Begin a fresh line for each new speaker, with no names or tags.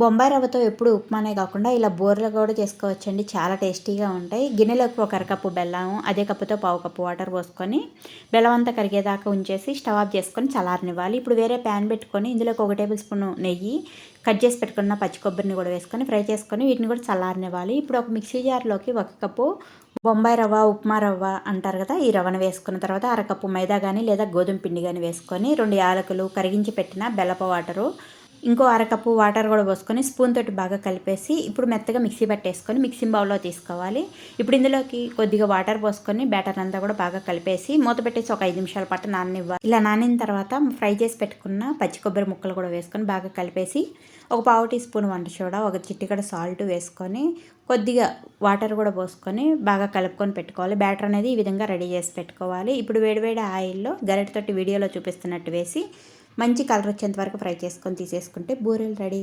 బొంబాయి రవ్వతో ఎప్పుడు ఉప్మానే కాకుండా ఇలా బూరెలు కూడా చేసుకోవచ్చండి. చాలా టేస్టీగా ఉంటాయి. గిన్నెలోకి ఒక అరకప్పు బెల్లం అదే కప్పుతో పావు కప్పు వాటర్ పోసుకొని బెల్లం అంతా కరిగేదాకా ఉంచేసి స్టవ్ ఆఫ్ చేసుకొని చల్లారనివ్వాలి. ఇప్పుడు వేరే ప్యాన్ పెట్టుకొని ఇందులోకి ఒక టేబుల్ స్పూన్ నెయ్యి కట్ చేసి పెట్టుకున్న పచ్చి కొబ్బరిని కూడా వేసుకొని ఫ్రై చేసుకొని వీటిని కూడా చల్లారనివ్వాలి. ఇప్పుడు ఒక మిక్సీ జార్లోకి ఒక కప్పు బొంబాయి రవ్వ ఉప్మా రవ్వ అంటారు కదా ఈ రవ్వను వేసుకున్న తర్వాత అరకప్పు మైదా కానీ లేదా గోధుమ పిండి కానీ వేసుకొని రెండు యాలకులు కరిగించి పెట్టిన బెల్లప వాటరు ఇంకో అరకప్పు వాటర్ కూడా పోసుకొని స్పూన్ తోటి బాగా కలిపేసి ఇప్పుడు మెత్తగా మిక్సీ పట్టేసుకొని మిక్సింగ్ బౌల్లో తీసుకోవాలి. ఇప్పుడు ఇందులోకి కొద్దిగా వాటర్ పోసుకొని బ్యాటర్ అంతా కూడా బాగా కలిపేసి మూత పెట్టేసి ఒక ఐదు నిమిషాల పాటు నాననివ్వాలి. ఇలా నానిన తర్వాత ఫ్రై చేసి పెట్టుకున్న పచ్చి కొబ్బరి ముక్కలు కూడా వేసుకొని బాగా కలిపేసి ఒక పావు టీ స్పూన్ వంట సోడా ఒక చిట్టికడ సాల్ట్ వేసుకొని కొద్దిగా వాటర్ కూడా పోసుకొని బాగా కలుపుకొని పెట్టుకోవాలి. బ్యాటర్ అనేది ఈ విధంగా రెడీ చేసి పెట్టుకోవాలి. ఇప్పుడు వేడివేడి ఆయిల్లో గరిటతోటి వీడియోలో చూపిస్తున్నట్టు వేసి మంచి కలర్ వచ్చేంత వరకు ఫ్రై చేసుకొని తీసేసుకుంటే బూరెలు రెడీ.